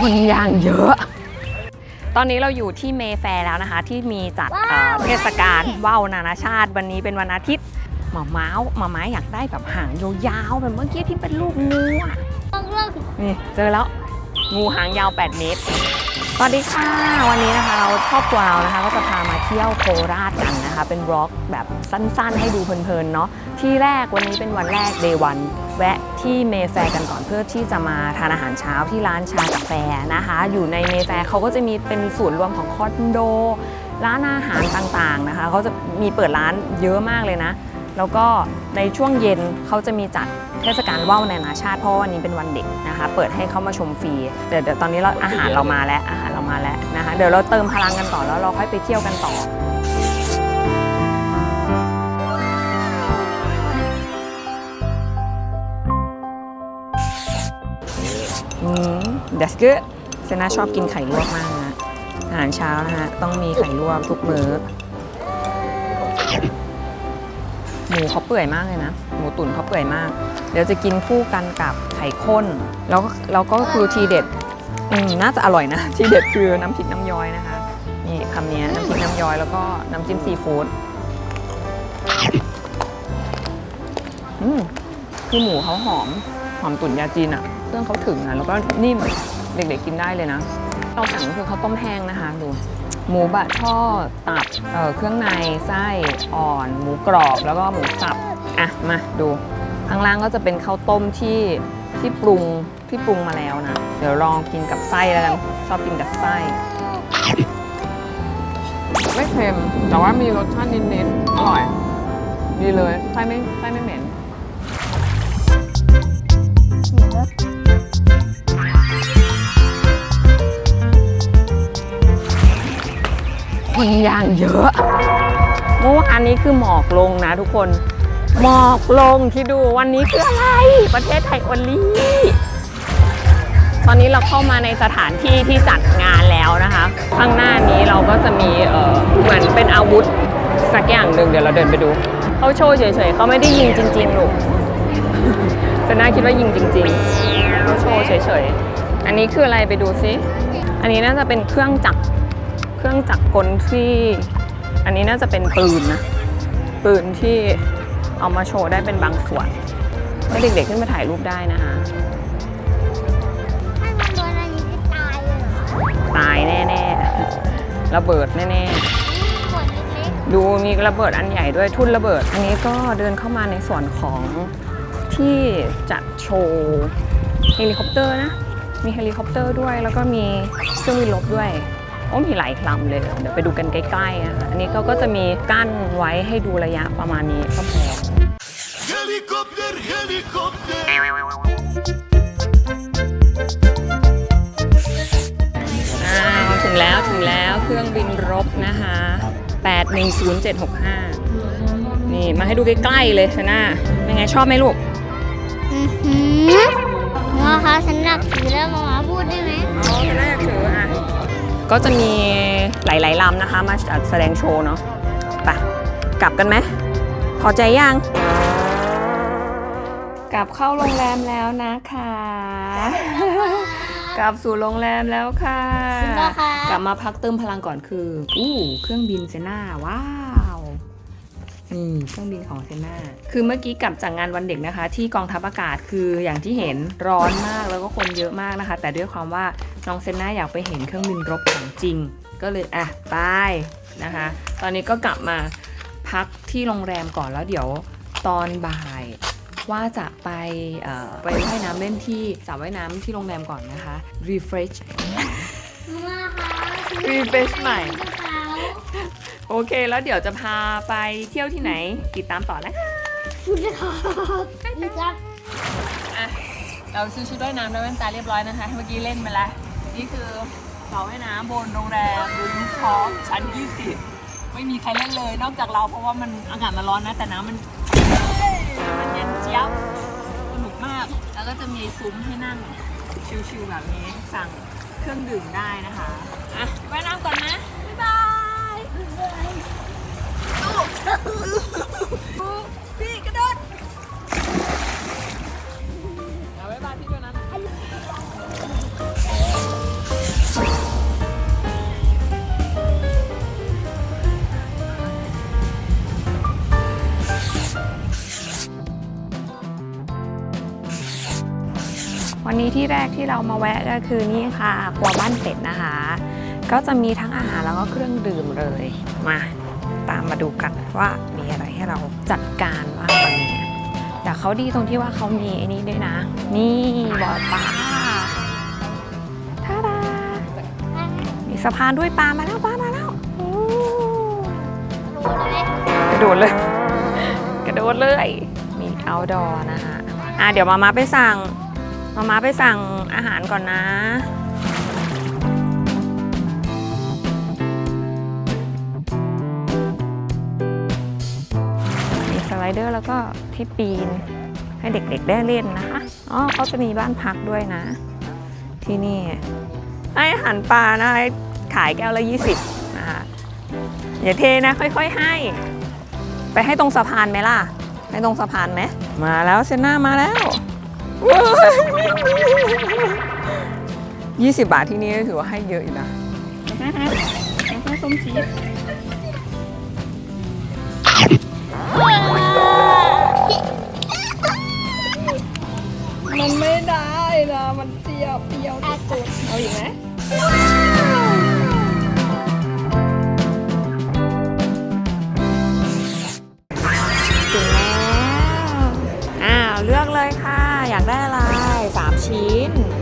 คนอย่างเยอะ ตอนนี้เราอยู่ที่เมแฟร์แล้วนะคะ ที่มีจัดเอ่อเทศกาลว่าวนานาชาติ วันนี้เป็นวันอาทิตย์หมาเมาส์หมาม้าอยากได้แบบหางยาวๆแบบเมื่อกี้ที่เป็นลูกงูอะต้องเลิกนี่เจอแล้วงูหางยาว 8 เมตร สวัสดีค่ะ วันนี้นะคะเราครอบครัวเรานะคะก็จะพามาเที่ยวโคราชกันนะคะ เป็นบล็อกแบบสั้นๆ ให้ดูเพลินๆเนาะที่แรกวันนี้เป็นวันแรก day วันแวะที่เมแฟร์กันก่อนเพื่อที่จะมาทานอาหารเช้าที่ร้านชากาแฟนะคะ อยู่ในเมแฟร์เขาก็จะมีเป็นศูนย์รวมของคอนโด ร้านอาหารต่างๆนะคะเขาจะมีเปิดร้านเยอะมากเลยนะ แล้วก็ในช่วงเย็นเขาจะมีจัดเทศกาลว่าวนานาชาติเพราะวันนี้เป็นวันเด็กนะคะ เปิดให้เข้ามาชมฟรีเดี๋ยวเดี๋ยวตอนนี้เราอาหารเรามาแล้วอาหารเรามาแล้วนะคะ เดี๋ยวเราเติมพลังกันต่อแล้วเราค่อยไปเที่ยวกันต่ออืม that's good เซนาชอบกินไข่ลวกมากนะอาหารเช้านะฮะต้องมีไข่ลวกทุกมื้อ หมูเขาเปื่อยมากเลยนะ หมูตุ๋นเขาเปื่อยมาก เดี๋ยวจะกินคู่กันกับไข่ข้น แล้วก็แล้วก็คือทีเด็ดน่าจะอร่อยนะ ทีเด็ดคือน้ำพริกน้ำย้อยนะคะนี่คำนี้น้ำพริกน้ำย้อยแล้วก็น้ำจิ้มซีฟู้ดอืมคือหมูเขาหอมหอมตุ๋นยาจีนอะเครื่องเขาถึงอะแล้วก็นิ่มเด็กๆกินได้เลยนะเราสั่งคือข้าวต้มแห้งนะคะดู หมูบะช่อตับเเครื่องในไส้อ่อน หมูกรอบแล้วก็หมูสับอะมาดูข้างล่างก็จะเป็นข้าวต้มที่ที่ปรุงที่ปรุงมาแล้วนะ เดี๋ยวลองกินกับไส้แล้วกันชอบกินกับไส้ ไม่เค็มแต่ว่ามีรสชาตินิดๆอร่อย ดีเลยไส้ไม่ไส้ไม่เหม็น เยอะเมื่อวานนี้คือหมอกลงนะทุกคน หมอกลงที่ดูวันนี้คืออะไร ประเทศไทยโอลี่ตอนนี้เราเข้ามาในสถานที่ที่จัดงานแล้วนะคะ ข้างหน้านี้เราก็จะมีเออเหมือนเป็นอาวุธสักอย่างหนึ่งเดี๋ยวเราเดินไปดูเขาโชว์เฉยๆเขาไม่ได้ยิงจริงๆลูกจะน่าคิดว่ายิงจริงๆเขาโชว์เฉยๆอันนี้คืออะไรไปดูซิอันนี้น่าจะเป็นเครื่องจักร เครื่องจักรกลที่ อันนี้น่าจะเป็นปืนนะ ปืนที่เอามาโชว์ได้เป็นบางส่วนให้เด็กๆขึ้นมาถ่ายรูปได้นะคะถ้ามันโดนอันนี้จะตายเลยเหรอตายแน่ๆระเบิดแน่นี่ขวดเล็กๆดูมีระเบิดอันใหญ่ด้วยทุ่นระเบิด อันนี้ก็เดินเข้ามาในส่วนของที่จัดโชว์เฮลิคอปเตอร์นะ มีเฮลิคอปเตอร์ด้วย แล้วก็มีเครื่องบินรบด้วย โอ้มีหลายลำเลย เดี๋ยวไปดูกันใกล้ๆนะคะอันนี้ก็ก็จะมีกั้นไว้ให้ดูระยะประมาณนี้ก็พอ Helikopter, helikopter. อ้าวถึงแล้วถึงแล้วเครื่องบินรบนะคะ810765 นี่มาให้ดูใกล้ๆเลยชนะเป็นไงชอบไหมลูกๆอือหือมาคะฉันหนักถือแล้วมามาพูดได้ไหมอ๋อชนะอยากถืออะ ก็จะมีหลายๆลำนะคะ มาจัดแสดงโชว์เนาะไปกลับกันไหมพอใจยัง กลับเข้าโรงแรมแล้วนะคะ กลับสู่โรงแรมแล้วค่ะคุณพ่อคะกลับมาพักเติมพลังก่อนคือ อู้ เครื่องบินเซน่าว้าว นี่เครื่องบินของเซน่าคือเมื่อกี้กลับจากงานวันเด็กนะคะ ที่กองทัพอากาศคืออย่างที่เห็นร้อนมากแล้วก็คนเยอะมากนะคะ แต่ด้วยความว่าน้องเซน่าอยากไปเห็นเครื่องบินรบของจริง ก็เลยอะไปนะคะ ตอนนี้ก็กลับมาพักที่โรงแรมก่อนแล้วเดี๋ยวตอนบ่ายว่าจะไปเอ่อไปว่ายน้ำเล่นที่สระว่ายน้ำที่โรงแรมก่อนนะคะ refresh มาคะ refresh ใหม่เขา โอเค แล้วเดี๋ยวจะพาไปเที่ยวที่ไหน ติดตามต่อนะคุณครับนี่ครับอะเราซื้อชุดว่ายน้ำและแว่นตาเรียบร้อยนะคะ เมื่อกี้เล่นมาแล้ว นี่คือสระว่ายน้ำบนโรงแรมดูรูฟท็อปชั้น 20 ไม่มีใครเล่นเลย นอกจากเราเพราะว่ามันอากาศมันร้อนนะ แต่น้ำมันมันเย็นเจี๊ยบสนุกมาก แล้วก็จะมีซุ้มให้นั่งชิลๆแบบนี้สั่งเครื่องดื่มได้นะคะ อะว่ายน้ำก่อนนะ วันนี้ที่แรกที่เรามาแวะก็คือนี่ค่ะครัวบ้านเป็ดนะคะ ก็จะมีทั้งอาหารแล้วก็เครื่องดื่มเลย มาตามมาดูกันว่ามีอะไรให้เราจัดการบ้างวันนี้แต่เขาดีตรงที่ว่าเขามีไอ้นี่ด้วยนะ นี่บ่อปลาท่าดามีสะพานด้วยปลามาแล้วปลามาแล้วกระโดดเลย กระโดดเลย มี outdoor นะคะอะเดี๋ยวมามาไปสั่ง มาม้าไปสั่งอาหารก่อนนะ มีสไลเดอร์แล้วก็ที่ปีนให้เด็กๆได้เล่นนะคะ อ๋อเขาจะมีบ้านพักด้วยนะ ที่นี่ให้อาหารปลานะขายแก้วละ20นะคะอย่าเทนะ ค่อยๆให้ ไปให้ตรงสะพานไหมล่ะ ให้ตรงสะพานไหม มาแล้วเซนน่ามาแล้ว ยี่สิบบาทที่นี่ถือว่าให้เยอะอยู่นะแล้วก็ส้มชีสมันไม่ได้นะ มันเจียวเปรี้ยวสุดๆเอาอีกไหม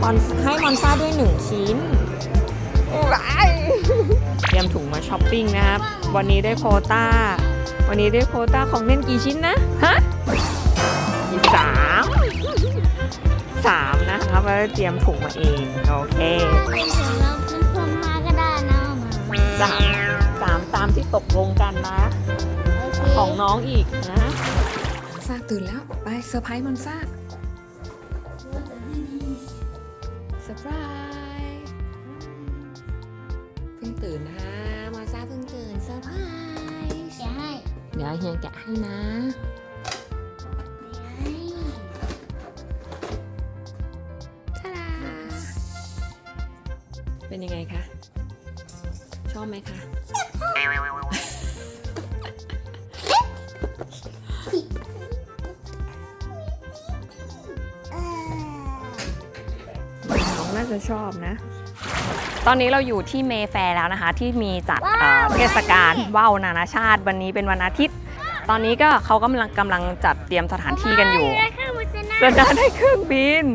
อนให้มอนซ่าด้วย 1 ชิ้นว้ายเตรียมถุงมาช้อปปิ้งนะครับ วันนี้ได้โควต้า วันนี้ได้โควต้าของเล่นกี่ชิ้นนะ ฮะอีกสามสามนะครับแล้วเตรียมถุงมาเอง โอเคเป็นถึงเราเป็นพวงมาก็ได้นะมาสามสามตามที่ตกลงกันนะโอเคของน้องอีกนะซาตื่นแล้ว ไปเซอร์ไพรส์มอนซ่าเซอร์ไพรส์เพิ่งตื่นนะคะมอนซ่าเพิ่งตื่นเซอร์ไพรส์เสียให้เดี๋ยวเฮียแกะให้นะให้ทาดาเป็นยังไงคะ ชอบไหมคะ น้องน่าจะชอบนะ ตอนนี้เราอยู่ที่เมแฟร์แล้วนะคะ ที่มีจัดเอ่อเทศกาลว่าวนานาชาติ วันนี้เป็นวันอาทิตย์ ตอนนี้ก็เขากำลังกำลังจัดเตรียมสถานที่กันอยู่ ได้เครื่องมือเซน่าจะได้ได้เครื่องบิน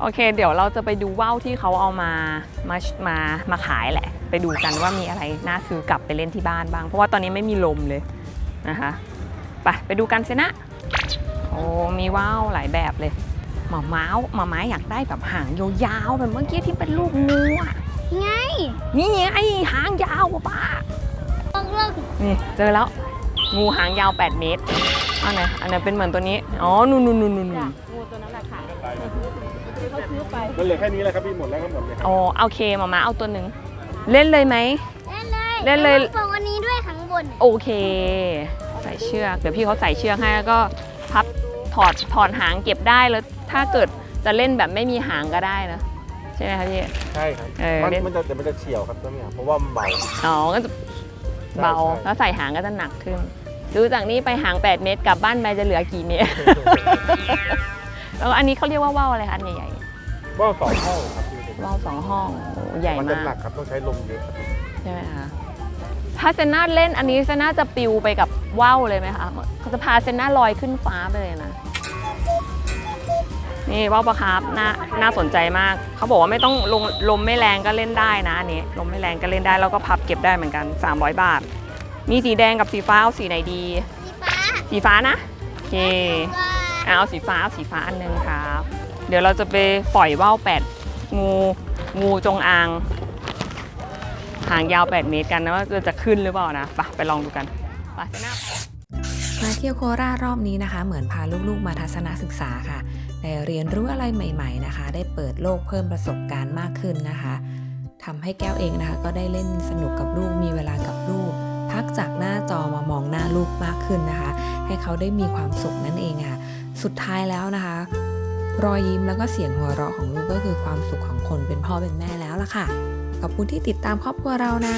โอเค เดี๋ยวเราจะไปดูว่าวที่เขาเอามามามามาขายแหละ ไปดูกันว่ามีอะไรน่าซื้อกลับไปเล่นที่บ้านบ้าง เพราะว่าตอนนี้ไม่มีลมเลยนะคะไปไปดูกันเซนะ โอ้มีว่าวหลายแบบเลย หมาเมาส์หมาไม้อยากได้แบบหางยาวๆแบบเมื่อกี้ที่เป็นลูกงูอะไงนี่ไงไอ้หางยาวอะป้าลองลองนี่เจอแล้ว งูหางยาว 8 เมตรอันไหนอันไหนเป็นเหมือนตัวนี้อ๋อนู่นนู่นนู่นนู่นงูตัวนั้นแหละค่ะเขาซื้อไปมันเหลือแค่นี้แหละครับพี่หมดแล้วก็หมดเลยครับอ๋อโอเคหมามาเอาตัวหนึ่งเล่นเลยไหมเล่นเลยเล่นเลยดี๋วราบอกวันนี้ด้วยข้างบน โอเค ใส่เชือก เดี๋ยวพี่เขาใส่เชือกให้แล้วก็พับ ถอดถอดหางเก็บได้แล้วถ้าเกิดจะเล่นแบบไม่มีหางก็ได้นะใช่ไหมคะพี่ ใช่ครับเออมันเล่น มันจะแต่มันจะเฉียวครับตัวเนี้ยเพราะว่ามันเบา อ๋อก็จะเบาใช่ แล้วใส่หางก็จะหนักขึ้น ดูจากนี้ไปหาง 8 เมตรกลับบ้านไปจะเหลือกี่เมตร แล้วอันนี้เขาเรียกว่าว่าวอะไรคะอันใหญ่ว่าวสองห้องครับพี่เด็กๆว่าวสองห้องโอ้ใหญ่มันมาจะหนักกครับต้องใช้ลมเยอะครับ ใช่ไหมคะ ถ้าเซนน่าเล่นอันนี้เซนน่าจะปิวไปกับว่าวเลยไหมคะเขาจะพาเซนน่าลอยขึ้นฟ้าไปเลยนะ นี่ว่าวปลาคาร์ฟน่าน่าสนใจมาก เขาบอกว่าไม่ต้องลงลมไม่แรงก็เล่นได้นะอันนี้ลมไม่แรงก็เล่นได้แล้วก็พับเก็บได้เหมือนกัน 300 บาท มีสีแดงกับสีฟ้าเอาสีไหนดี สีฟ้าสีฟ้านะโอเคว้าอะเอาสีฟ้าเอาสีฟ้าอันหนึงครับ เดี๋ยวเราจะไปปล่อยว่าวแปดงูงูจงอาง หางยาว 8 เมตรกันนะว่าจะขึ้นหรือเปล่านะไปไปลองดูกันไปหน้ามาเที่ยวโคราชรอบนี้นะคะ เหมือนพาลูกๆมาทัศนศึกษาค่ะได้เรียนรู้อะไรใหม่ ๆนะคะ ได้เปิดโลกเพิ่มประสบการณ์มากขึ้นนะคะทำให้แก้วเองนะคะ ก็ได้เล่นสนุกกับลูกมีเวลากับลูก พักจากหน้าจอมามองหน้าลูกมากขึ้นนะคะ ให้เขาได้มีความสุขนั่นเองค่ะ สุดท้ายแล้วนะคะ รอยยิ้มแล้วก็เสียงหัวเราะของลูกก็คือความสุขของคนเป็นพ่อเป็นแม่แล้วล่ะค่ะ ขอบคุณที่ติดตามครอบครัวเรานะ